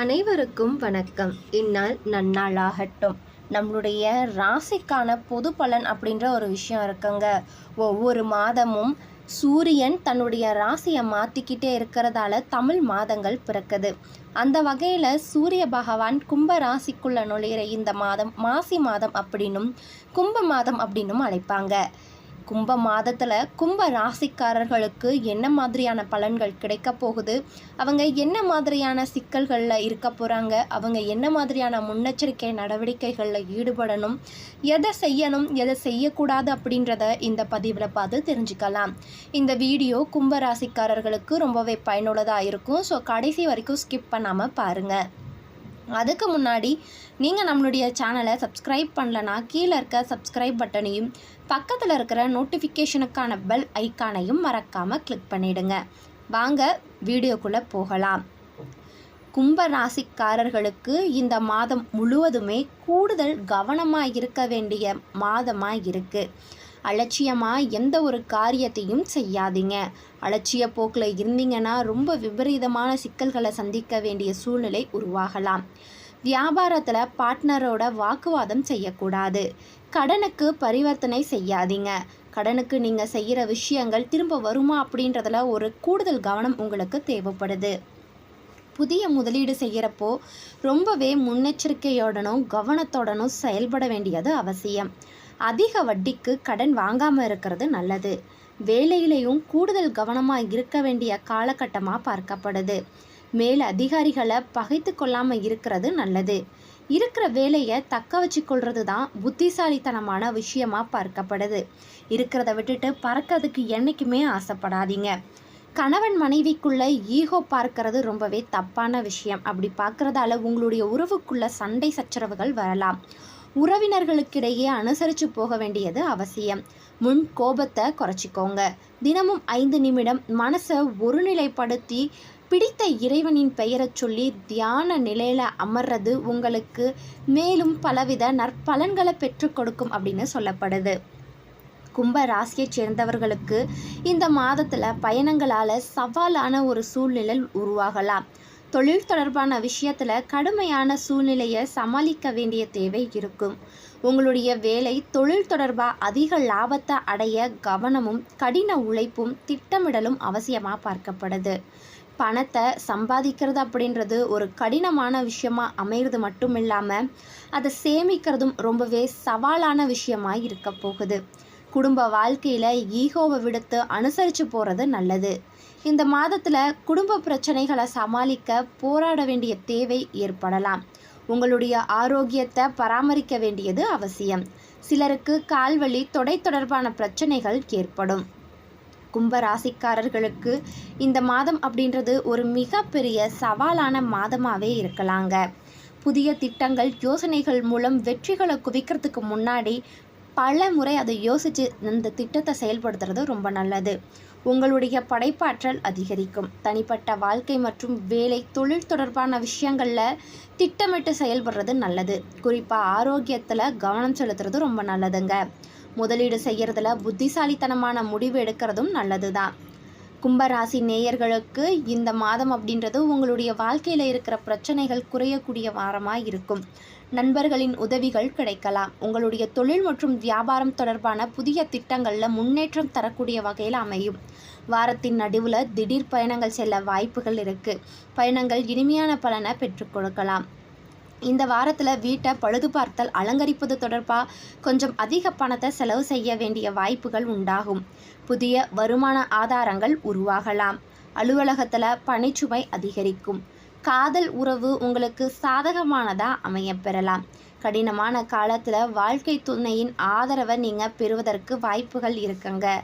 அனைவருக்கும் வணக்கம். இந்நாள் நன்னாளாகட்டும். நம்மளுடைய ராசிக்கான பொது பலன் அப்படின்ற ஒரு விஷயம் இருக்குங்க. ஒவ்வொரு மாதமும் சூரியன் தன்னுடைய ராசியை மாற்றிக்கிட்டே இருக்கிறதால தமிழ் மாதங்கள் பிறக்குது. அந்த வகையில் சூரிய பகவான் கும்ப ராசிக்குள்ளே நுழையிற இந்த மாதம் மாசி மாதம் அப்படின்னும் கும்ப மாதம் அப்படின்னும் அழைப்பாங்க. கும்ப மாதத்தில் கும்ப ராசிக்காரர்களுக்கு என்ன மாதிரியான பலன்கள் கிடைக்க போகுது? அவங்க என்ன மாதிரியான சிக்கல்களில் இருக்க போகிறாங்க அவங்க என்ன மாதிரியான முன்னெச்சரிக்கை நடவடிக்கைகளில் ஈடுபடணும்? எதை செய்யணும்? எதை செய்யக்கூடாது அப்படின்றத இந்த பதிவில் பார்த்து தெரிஞ்சுக்கலாம். இந்த வீடியோ கும்ப ராசிக்காரர்களுக்கு ரொம்பவே பயனுள்ளதாக இருக்கும். ஸோ கடைசி வரைக்கும் ஸ்கிப் பண்ணாமல் பாருங்கள் அதுக்கு முன்னாடி நீங்கள் நம்மளுடைய சேனலை சப்ஸ்கிரைப் பண்ணலனா கீழே இருக்க சப்ஸ்கிரைப் பட்டனையும் பக்கத்தில் இருக்கிற நோட்டிஃபிகேஷனுக்கான பெல் ஐக்கானையும் மறக்காமல் கிளிக் பண்ணிவிடுங்க வாங்க வீடியோக்குள்ளே போகலாம். கும்ப ராசிக்காரர்களுக்கு இந்த மாதம் முழுவதுமே கூடுதல் கவனமாக இருக்க வேண்டிய மாதமாக இருக்குது அலட்சியமாக எந்த ஒரு காரியத்தையும் செய்யாதீங்க. அலட்சிய போக்கில் இருந்தீங்கன்னா ரொம்ப விபரீதமான சிக்கல்களை சந்திக்க வேண்டிய சூழ்நிலை உருவாகலாம். வியாபாரத்தில் பார்ட்னரோட வாக்குவாதம் செய்யக்கூடாது. கடனுக்கு பரிவர்த்தனை செய்யாதீங்க. கடனுக்கு நீங்கள் செய்கிற விஷயங்கள் திரும்ப வருமா அப்படின்றதுல ஒரு கூடுதல் கவனம் உங்களுக்கு தேவைப்படுது. புதிய முதலீடு செய்கிறப்போ ரொம்பவே முன்னெச்சரிக்கையோடனும் கவனத்தோடனும் செயல்பட வேண்டியது அவசியம். அதிக வட்டிக்கு கடன் வாங்காமல் இருக்கிறது நல்லது. வேலையிலையும் கூடுதல் கவனமாக இருக்க வேண்டிய காலகட்டமாக பார்க்கப்படுது. மேல் அதிகாரிகளை பகைத்து கொள்ளாமல் இருக்கிறது நல்லது. இருக்கிற வேலையை தக்க வச்சுக்கொள்றது தான் புத்திசாலித்தனமான விஷயமா பார்க்கப்படுது. இருக்கிறத விட்டுட்டு பறக்கிறதுக்கு என்றைக்குமே ஆசைப்படாதீங்க. கணவன் மனைவிக்குள்ள ஈகோ பார்க்கறது ரொம்பவே தப்பான விஷயம். அப்படி பார்க்குறதால உங்களுடைய உறவுக்குள்ள சண்டை சச்சரவுகள் வரலாம். உறவினர்களுக்கிடையே அனுசரித்து போக வேண்டியது அவசியம். முன் கோபத்தை குறைச்சிக்கோங்க. தினமும் ஐந்து நிமிடம் மனசை ஒருநிலைப்படுத்தி பிடித்த இறைவனின் பெயரைச் சொல்லி தியான நிலையில் அமர்றது உங்களுக்கு மேலும் பலவித நற்பலன்களை பெற்றுக் கொடுக்கும் அப்படின்னு சொல்லப்படுது. கும்ப ராசியைச் சேர்ந்தவர்களுக்கு இந்த மாதத்தில் பயணங்களால் சவாலான ஒரு சூழ்நிலை உருவாகலாம். தொழில் தொடர்பான விஷயத்தில் கடுமையான சூழ்நிலையை சமாளிக்க வேண்டிய தேவை இருக்கும். உங்களுடைய வேலை தொழில் தொடர்பாக அதிக லாபத்தை அடைய கவனமும் கடின உழைப்பும் திட்டமிடலும் அவசியமாக பார்க்கப்படுது. பணத்தை சம்பாதிக்கிறது அப்படின்றது ஒரு கடினமான விஷயமாக அமைகிறது மட்டும் இல்லாமல் அதை சேமிக்கிறதும் ரொம்பவே சவாலான விஷயமாக இருக்க போகுது. குடும்ப வாழ்க்கையில் ஈகோவை விடுத்து அனுசரித்து போகிறது நல்லது. இந்த மாதத்தில் குடும்ப பிரச்சனைகளை சமாளிக்க போராட வேண்டிய தேவை ஏற்படலாம். உங்களுடைய ஆரோக்கியத்தை பராமரிக்க வேண்டியது அவசியம். சிலருக்கு கால்வழி தொடை தொடர்பான பிரச்சனைகள் ஏற்படும். கும்ப ராசிக்காரர்களுக்கு இந்த மாதம் அப்படின்றது ஒரு மிகப்பெரிய சவாலான மாதமாகவே இருக்கலாங்க. புதிய திட்டங்கள் யோசனைகள் மூலம் வெற்றிகளை குவிக்கிறதுக்கு முன்னாடி பல முறை அதை யோசித்து இந்த திட்டத்தை செயல்படுத்துறது ரொம்ப நல்லது. உங்களுடைய படைப்பாற்றல் அதிகரிக்கும். தனிப்பட்ட வாழ்க்கை மற்றும் வேலை தொழில் தொடர்பான விஷயங்களில் திட்டமிட்டு செயல்படுறது நல்லது. குறிப்பாக ஆரோக்கியத்தில் கவனம் செலுத்துறது ரொம்ப நல்லதுங்க. முதலீடு செய்கிறதுல புத்திசாலித்தனமான முடிவு எடுக்கிறதும் நல்லது தான் கும்பராசி நேயர்களுக்கு இந்த மாதம் அப்படின்றது உங்களுடைய வாழ்க்கையில் இருக்கிற பிரச்சனைகள் குறையக்கூடிய வாரமாக இருக்கும். நண்பர்களின் உதவிகள் கிடைக்கலாம். உங்களுடைய தொழில் மற்றும் வியாபாரம் தொடர்பான புதிய திட்டங்களில் முன்னேற்றம் தரக்கூடிய வகையில் அமையும். வாரத்தின் நடுவில் திடீர் பயணங்கள் செல்ல வாய்ப்புகள் இருக்குது பயணங்கள் இனிமையான பலனை பெற்றுக் கொடுக்கலாம். இந்த வாரத்தில் வீட்டை பழுது பார்த்தல் அலங்கரிப்பது தொடர்பாக கொஞ்சம் அதிக பணத்தை செலவு செய்ய வேண்டிய வாய்ப்புகள் உண்டாகும். புதிய வருமான ஆதாரங்கள் உருவாகலாம். அலுவலகத்தில் பணிச்சுமை அதிகரிக்கும். காதல் உறவு உங்களுக்கு சாதகமானதாக அமைய பெறலாம். கடினமான காலத்தில் வாழ்க்கை துணையின் ஆதரவை நீங்கள் பெறுவதற்கு வாய்ப்புகள் இருக்குங்க.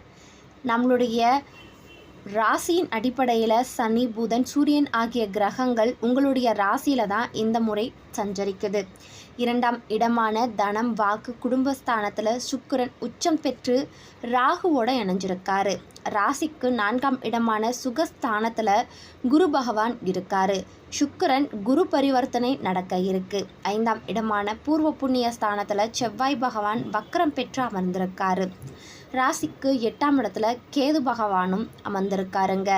நம்மளுடைய ராசியின் அடிப்படையில் சனி புதன் சூரியன் ஆகிய கிரகங்கள் உங்களுடைய ராசியில் தான் இந்த முறை சஞ்சரிக்குது. இரண்டாம் இடமான தனம் வாக்கு குடும்பஸ்தானத்தில் சுக்கிரன் உச்சம் பெற்று ராகுவோட இணைஞ்சிருக்காரு. ராசிக்கு நான்காம் இடமான சுகஸ்தானத்தில் குரு பகவான் இருக்காரு. சுக்கரன் குரு பரிவர்த்தனை நடக்க இருக்கு. ஐந்தாம் இடமான பூர்வ புண்ணிய ஸ்தானத்தில் செவ்வாய் பகவான் வக்கரம் பெற்று அமர்ந்திருக்காரு. ராசிக்கு எட்டாம் இடத்துல கேது பகவானும் அமர்ந்திருக்காருங்க.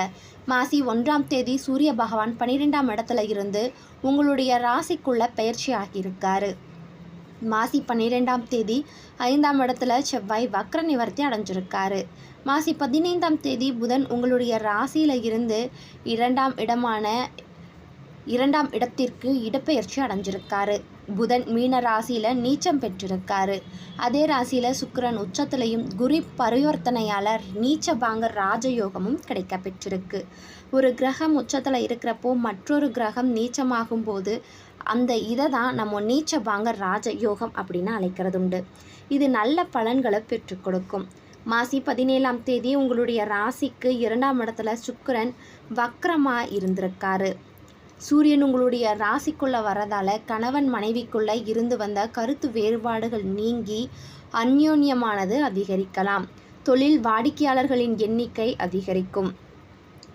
மாசி ஒன்றாம் தேதி சூரிய பகவான் பன்னிரெண்டாம் இடத்துல இருந்து உங்களுடைய ராசிக்குள்ள பயிற்சி ஆகியிருக்காரு. மாசி பன்னிரெண்டாம் தேதி ஐந்தாம் இடத்துல செவ்வாய் வக்ர நிவர்த்தி அடைஞ்சிருக்காரு. மாசி பதினைந்தாம் தேதி புதன் உங்களுடைய ராசியில் இருந்து இரண்டாம் இடமான இரண்டாம் இடத்திற்கு இடப்பெயர்ச்சி அடைஞ்சிருக்காரு. புதன் மீன ராசியில் நீச்சம் பெற்றிருக்காரு. அதே ராசியில் சுக்கரன் உச்சத்திலையும் குரு பரிவர்த்தனையால் நீச்ச பாங்க ராஜயோகமும் கிடைக்க பெற்றிருக்கு ஒரு கிரகம் உச்சத்தில் இருக்கிறப்போ மற்றொரு கிரகம் நீச்சமாகும் போது அந்த இதை தான் நம்ம நீச்ச பாங்க ராஜயோகம் அப்படின்னு அழைக்கிறது உண்டு இது நல்ல பலன்களை பெற்றுக் கொடுக்கும். மாசி பதினேழாம் தேதி உங்களுடைய ராசிக்கு இரண்டாம் இடத்துல சுக்கரன் வக்கரமாக இருந்திருக்காரு. சூரியன் உங்களுடைய ராசிக்குள்ளே வரதால கணவன் மனைவிக்குள்ளே இருந்து வந்த கருத்து வேறுபாடுகள் நீங்கி அந்யோன்யமானது அதிகரிக்கலாம். தொழில் வாடிக்கையாளர்களின் எண்ணிக்கை அதிகரிக்கும்.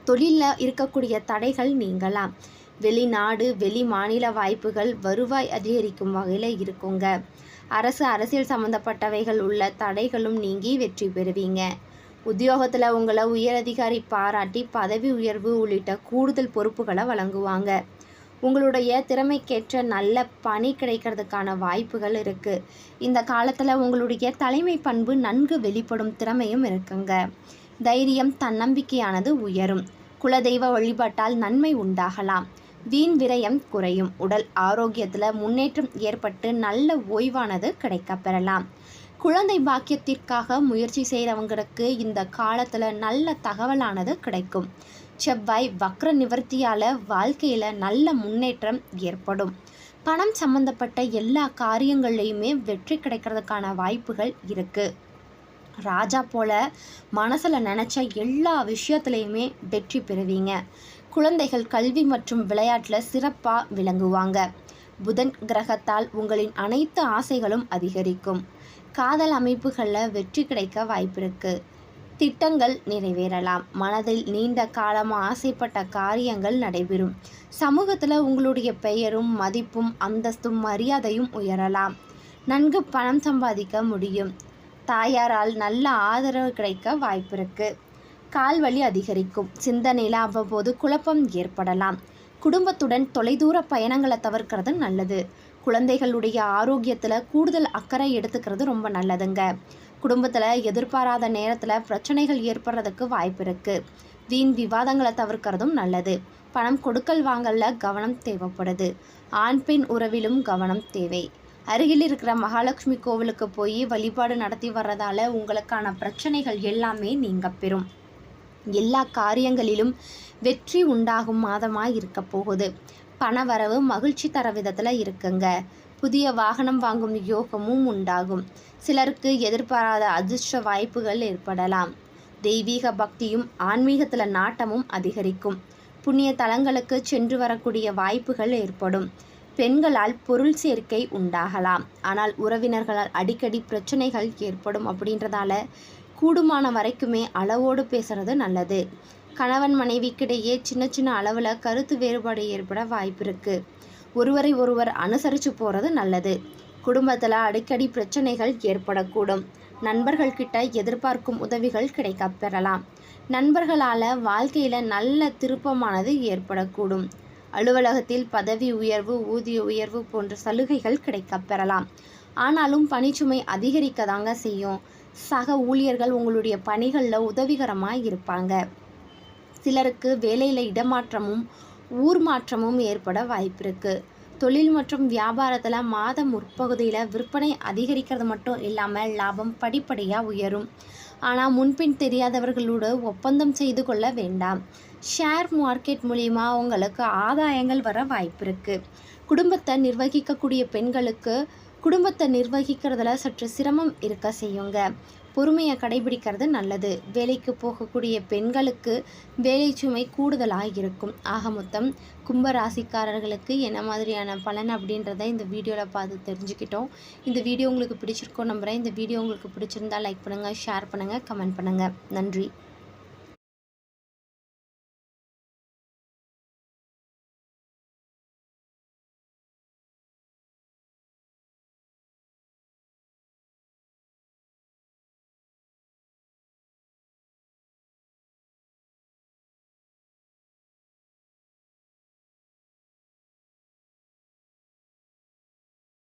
தொழிலில் இருக்கக்கூடிய தடைகள் நீங்கலாம். வெளிநாடு வெளி மாநில வாய்ப்புகள் வருவாய் அதிகரிக்கும் வகையில் இருக்குங்க. அரசு அரசியல் சம்மந்தப்பட்டவைகள் உள்ள தடைகளும் நீங்கி வெற்றி பெறுவீங்க. உத்தியோகத்தில் உங்களை உயரதிகாரி பாராட்டி பதவி உயர்வு உள்ளிட்ட கூடுதல் பொறுப்புகளை வழங்குவாங்க. உங்களுடைய திறமைக்கேற்ற நல்ல பணி கிடைக்கிறதுக்கான வாய்ப்புகள் இருக்குது இந்த காலத்தில் உங்களுடைய தலைமை பண்பு நன்கு வெளிப்படும் திறமையும் இருக்குங்க. தைரியம் தன்னம்பிக்கையானது உயரும். குலதெய்வ வழிபாட்டால் நன்மை உண்டாகலாம். வீண் விரயம் குறையும். உடல் ஆரோக்கியத்தில் முன்னேற்றம் ஏற்பட்டு நல்ல ஓய்வானது கிடைக்கப்பெறலாம். குழந்தை பாக்கியத்திற்காக முயற்சி செய்கிறவங்களுக்கு இந்த காலத்தில் நல்ல தகவலானது கிடைக்கும். செவ்வாய் வக்ர நிவர்த்தியால் வாழ்க்கையில் நல்ல முன்னேற்றம் ஏற்படும். பணம் சம்பந்தப்பட்ட எல்லா காரியங்கள்லையுமே வெற்றி கிடைக்கிறதுக்கான வாய்ப்புகள் இருக்குது ராஜா போல மனசில் நினச்ச எல்லா விஷயத்துலையுமே வெற்றி பெறுவீங்க. குழந்தைகள் கல்வி மற்றும் விளையாட்டில் சிறப்பாக விளங்குவாங்க. புதன் கிரகத்தால் உங்களின் அனைத்து ஆசைகளும் அதிகரிக்கும். காதல் அமைப்புகளில் வெற்றி கிடைக்க வாய்ப்பிருக்கு. திட்டங்கள் நிறைவேறலாம். மனதில் நீண்ட காலமாக ஆசைப்பட்ட காரியங்கள் நடைபெறும். சமூகத்தில் உங்களுடைய பெயரும் மதிப்பும் அந்தஸ்தும் மரியாதையும் உயரலாம். நன்கு பணம் சம்பாதிக்க முடியும். தாயாரால் நல்ல ஆதரவு கிடைக்க வாய்ப்பிருக்கு. கால்வலி அதிகரிக்கும். சிந்தனையில் அவ்வப்போது குழப்பம் ஏற்படலாம். குடும்பத்துடன் தொலைதூர பயணங்களை தவிர்க்கிறது நல்லது. குழந்தைகளுடைய ஆரோக்கியத்தில் கூடுதல் அக்கறை எடுத்துக்கிறது ரொம்ப நல்லதுங்க. குடும்பத்தில் எதிர்பாராத நேரத்தில் பிரச்சனைகள் ஏற்படுறதுக்கு வாய்ப்பு இருக்குது வீண் விவாதங்களை தவிர்க்கிறதும் நல்லது. பணம் கொடுக்கல் வாங்கல கவனம் தேவைப்படுது. ஆண் பெண் உறவிலும் கவனம் தேவை. அருகில் இருக்கிற மகாலட்சுமி கோவிலுக்கு போய் வழிபாடு நடத்தி வர்றதால உங்களுக்கான பிரச்சனைகள் எல்லாமே நீங்க பெறும். எல்லா காரியங்களிலும் வெற்றி உண்டாகும் மாதமாக இருக்க போகுது. பணவரவு மகிழ்ச்சி தர விதத்தில் இருக்குங்க. புதிய வாகனம் வாங்கும் யோகமும் உண்டாகும். சிலருக்கு எதிர்பாராத அதிர்ஷ்ட வாய்ப்புகள் ஏற்படலாம். தெய்வீக பக்தியும் ஆன்மீகத்தில் நாட்டமும் அதிகரிக்கும். புண்ணிய தலங்களுக்கு சென்று வரக்கூடிய வாய்ப்புகள் ஏற்படும். பெண்களால் பொருள் சேர்க்கை உண்டாகலாம். ஆனால் உறவினர்களால் அடிக்கடி பிரச்சனைகள் ஏற்படும் அப்படின்றதால கூடுமான வரைக்குமே அளவோடு பேசுறது நல்லது. கணவன் மனைவிக்கிடையே சின்ன சின்ன அளவில் கருத்து வேறுபாடு ஏற்பட வாய்ப்பு இருக்குது ஒருவரை ஒருவர் அனுசரித்து போகிறது நல்லது. குடும்பத்தில் அடிக்கடி பிரச்சனைகள் ஏற்படக்கூடும். நண்பர்கள் கிட்ட எதிர்பார்க்கும் உதவிகள் கிடைக்க பெறலாம். நண்பர்களால் வாழ்க்கையில் நல்ல திருப்பமானது ஏற்படக்கூடும். அலுவலகத்தில் பதவி உயர்வு ஊதிய உயர்வு போன்ற சலுகைகள் கிடைக்க பெறலாம். ஆனாலும் பணிச்சுமை அதிகரிக்க தாங்க செய்யும். சக ஊழியர்கள் உங்களுடைய பணிகளில் உதவிகரமாக இருப்பாங்க. சிலருக்கு வேலையில் இடமாற்றமும் ஊர் மாற்றமும் ஏற்பட வாய்ப்பிருக்கு. தொழில் மற்றும் வியாபாரத்தில் மாத முற்பகுதியில் விற்பனை அதிகரிக்கிறது மட்டும் இல்லாமல் லாபம் படிப்படியாக உயரும். ஆனால் முன்பின் தெரியாதவர்களோடு ஒப்பந்தம் செய்து கொள்ள வேண்டாம். ஷேர் மார்க்கெட் மூலிமா உங்களுக்கு ஆதாயங்கள் வர வாய்ப்பிருக்கு. குடும்பத்தை நிர்வகிக்கக்கூடிய பெண்களுக்கு குடும்பத்தை நிர்வகிக்கிறதுல சற்று சிரமம் இருக்க செய்யுங்க. பொறுமையை கடைபிடிக்கிறது நல்லது. வேலைக்கு போகக்கூடிய பெண்களுக்கு வேலை சுமை கூடுதலாக இருக்கும். ஆக மொத்தம் கும்பராசிக்காரர்களுக்கு என்ன மாதிரியான பலன் அப்படின்றத இந்த வீடியோவில் பார்த்து தெரிஞ்சுக்கிட்டோம். இந்த வீடியோ உங்களுக்கு பிடிச்சிருக்கோம் நம்புகிறேன் இந்த வீடியோ உங்களுக்கு பிடிச்சிருந்தா லைக் பண்ணுங்கள் ஷேர் பண்ணுங்கள் கமெண்ட் பண்ணுங்கள் நன்றி.